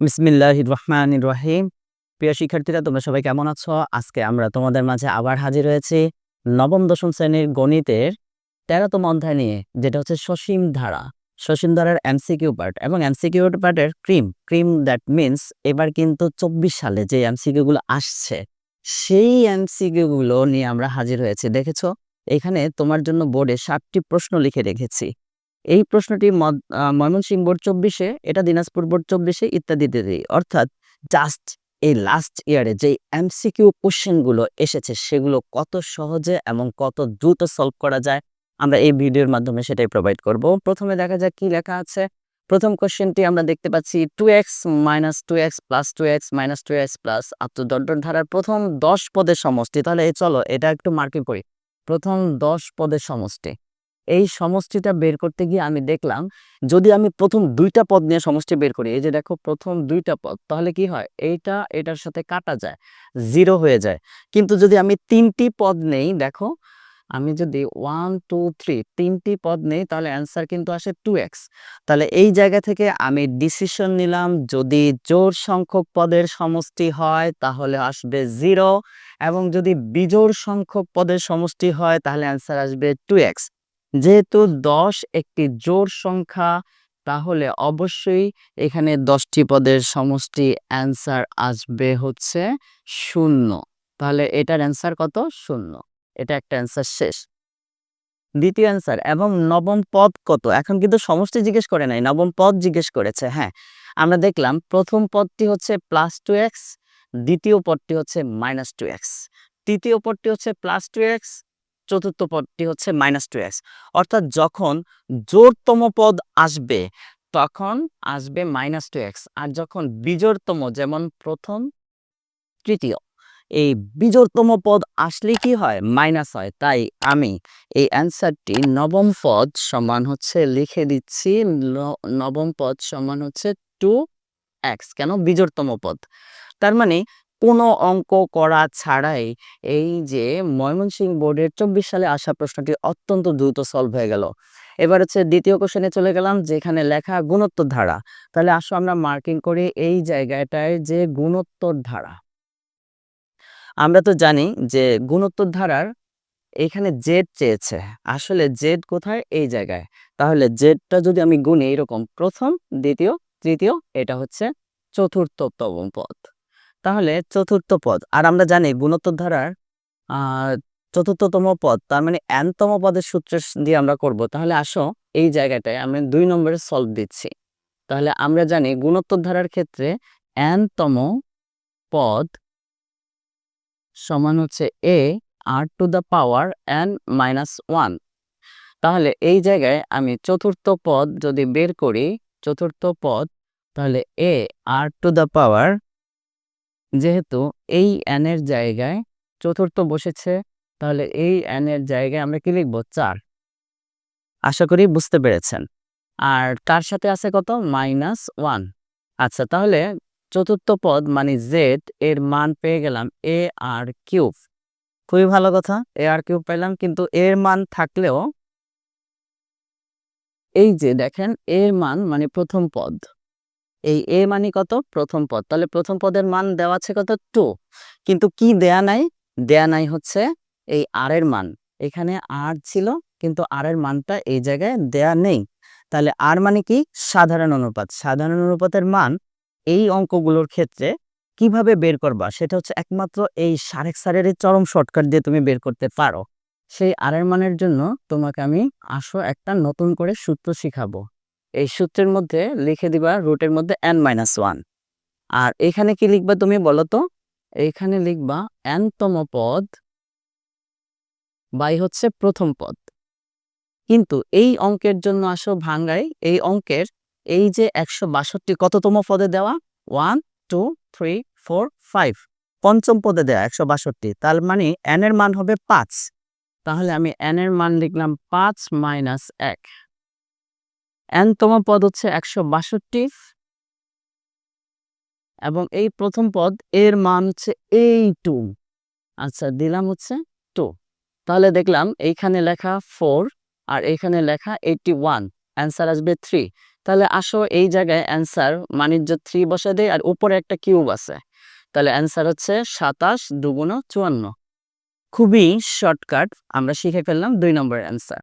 বিসমিল্লাহ রহমান রহিম প্রিয় শিক্ষার্থীরা, তোমরা সবাই কেমন আছো? আজকে আমরা তোমাদের মাঝে আবার হাজির হয়েছি নবম, দশম শ্রেণির গণিতের তেরোতম অধ্যায় নিয়ে, যেটা হচ্ছে সসীম ধারা। সসীম ধারার এমসিকিউ পার্ট এবং এমসিকিউ পার্টের ক্রিম। ক্রিম দ্যাট মিন্স এবার কিন্তু চব্বিশ সালে যে এমসিকিউ গুলো আসছে, সেই এমসিকিউ গুলো নিয়ে আমরা হাজির হয়েছি। দেখেছ? এখানে তোমার জন্য বোর্ডে সাতটি প্রশ্ন লিখে রেখেছি। এই প্রশ্নটি ময়মনসিংহ বোর্ড চব্বিশে, এটা দিনাজপুর বোর্ড চব্বিশে ইত্যাদি ইত্যাদি অর্থাৎ জাস্ট এই লাস্ট ইয়ারে যে এমসিকিউ কোশ্চেনগুলো এসেছে, সেগুলো কত সহজে এবং কত দ্রুত সলভ করা যায়, আমরা এই ভিডিওর মাধ্যমে সেটাই প্রোভাইড করব। প্রথমে দেখা যাক কি লেখা আছে। প্রথম কোশ্চেনটি আমরা দেখতে পাচ্ছি two x minus two x plus two x minus two x plus dot ধারার প্রথম দশ পদের সমষ্টি। তাহলে এই চলো, এটা একটু মার্কিং করি। প্রথম দশ পদের সমষ্টি। এই সমষ্টিটা বের করতে গিয়ে আমি দেখলাম, যদি আমি প্রথম দুইটা পদ নিয়ে সমষ্টি বের করি, এই যে দেখো প্রথম দুইটা পদ, তাহলে কি হয়? এইটা, এটার সাথে কাটা যায় জিরো হয়ে যায়। কিন্তু যদি আমি তিনটি পদ নেই, দেখো, আমি যদি ওয়ান টু থ্রি তিনটি পদ নেই, তাহলে অ্যান্সার কিন্তু আসে টু এক্স তাহলে এই জায়গা থেকে আমি ডিসিশন নিলাম, যদি জোর সংখ্যক পদের সমষ্টি হয়, তাহলে আসবে জিরো এবং যদি বিজোড় সংখ্যক পদের সমষ্টি হয়, তাহলে অ্যান্সার আসবে টু এক্স যেহেতু দশ একটি জোর সংখ্যা, তাহলে অবশ্যই এখানে দশটি পদের সমষ্টি অ্যান্সার আসবে হচ্ছে শূন্য। তাহলে এটার অ্যান্সার কত? শূন্য। এটা একটা অ্যান্সার শেষ। দ্বিতীয় অ্যান্সার, এবং নবম পদ কত? এখন কিন্তু সমষ্টি জিজ্ঞেস করে নাই, নবম পদ জিজ্ঞেস করেছে হ্যাঁ। আমরা দেখলাম প্রথম পদটি হচ্ছে প্লাস টু এক্স দ্বিতীয় পদটি হচ্ছে মাইনাস টু এক্স তৃতীয় পদটি হচ্ছে প্লাস টু এক্স চতুর্থ পদটি হচ্ছে মাইনাস টু এক্স অর্থাৎ যখন জোরতম পদ আসবে, তখন আসবে মাইনাস টু এক্স আর যখন বিজোরতম, যেমন প্রথম, তৃতীয়, এই বিজোরতম পদ আসলে কি হয়? মাইনাস হয়। তাই আমি এই অ্যান্সারটি নবম পদ সমান হচ্ছে লিখে দিচ্ছি নবম পদ সমান হচ্ছে টু এক্স কেন? বিজোরতম পদ। তার মানে কোনো অঙ্ক করা ছাড়াই এই যে ময়মনসিংহ বোর্ডের চব্বিশ সালে আসা প্রশ্নটি অত্যন্ত দ্রুত সলভ হয়ে গেল। এবার হচ্ছে দ্বিতীয় কোশ্চেনে চলে গেলাম, যেখানে লেখা গুণোত্তর ধারা। তাহলে আসো আমরা মার্কিং করি এই জায়গাটায় যে গুণোত্তর ধারা। আমরা তো জানি যে গুণোত্তর ধারার এখানে জেড চেয়েছে। আসলে জেড কোথায়? এই জায়গায়। তাহলে জেডটা যদি আমি গুনি এরকম প্রথম, দ্বিতীয়, তৃতীয়, এটা হচ্ছে চতুর্থ চতুর্থতম পদ তাহলে চতুর্থ পদ। আর আমরা জানি গুণোত্তর ধারার চতুর্থতম পদ, তার মানে এনতম পদের সূত্র দিয়ে আমরা করব। তাহলে আসো এই জায়গাটায় আমি দুই নম্বরে সলভ দিচ্ছি। তাহলে আমরা জানি গুণোত্তর ধারার ক্ষেত্রে এনতম পদ সমান হচ্ছে a r to the power n minus one তাহলে এই জায়গায় আমি চতুর্থ পদ যদি বের করি, চতুর্থ পদ, তাহলে এ আর টু দ্য পাওয়ার যেহেতু এই এর জায়গায় চতুর্থ বসেছে, তাহলে এই এর জায়গায় আমরা কি লিখব? চার। আশা করি বুঝতে পেরেছেন। আর তার সাথে আছে কত? Minus one. আচ্ছা তাহলে চতুর্থ পদ মানে জেড এর মান পেয়ে গেলাম এ আর কিউব। খুবই ভালো কথা এ আর কিউব পেলাম, কিন্তু এর মান থাকলেও এই যে দেখেন, এর মান মানে প্রথম পদ। এই এ মানে কত? প্রথম পদ। তাহলে প্রথম পদের মান দেওয়া আছে কত? টু। কিন্তু কি দেয়া নাই? দেয়া নাই হচ্ছে এই আর এর মান। এখানে আর ছিল, কিন্তু আর এর মানটা এই জায়গায় দেয়া নেই। তাহলে আর মানে কি? সাধারণ অনুপাত। সাধারণ অনুপাতের মান এই অঙ্কগুলোর ক্ষেত্রে কীভাবে বের করবা? সেটা হচ্ছে একমাত্র এই সারেক সারের চরম শর্টকাট দিয়ে তুমি বের করতে পারো। সেই আর এর মানের জন্য তোমাকে আমি আসো একটা নতুন করে সূত্র শিখাবো। এই সূত্রের মধ্যে লিখে দিবা রুটের মধ্যে এন মাইনাস ওয়ান আর এখানে কি লিখবা তুমি বলো তো? এইখানে লিখবা এনতম পদ বাই হচ্ছে প্রথম পদ। কিন্তু এই অঙ্কের জন্য আসো ভাঙ্গাই, এই অঙ্কের এই যে একশো বাষট্টি কততম পদে দেওয়া? One two three four five পঞ্চম পদে দেওয়া একশো বাষট্টি, তার মানে এন এর মান হবে পাঁচ। তাহলে আমি এন এর মান লিখলাম পাঁচ মাইনাস এক। এনতম পদ হচ্ছে একশো বাষট্টি। এবং এই প্রথম পদ এর মান হচ্ছে এই টু। আচ্ছা দিলাম হচ্ছে টু। তাহলে দেখলাম এইখানে লেখা ফোর আর এইখানে লেখা এইটটি ওয়ান। অ্যান্সার আসবে থ্রি। তাহলে আসো এই জায়গায় অ্যান্সার, মানিজ্য থ্রি বসে দেয় আর উপরে একটা কিউব আছে। তাহলে অ্যান্সার হচ্ছে সাতাশ দুগুণ চুয়ান্ন। খুবই শর্টকাট, আমরা শিখে ফেললাম দুই নম্বরের অ্যান্সার।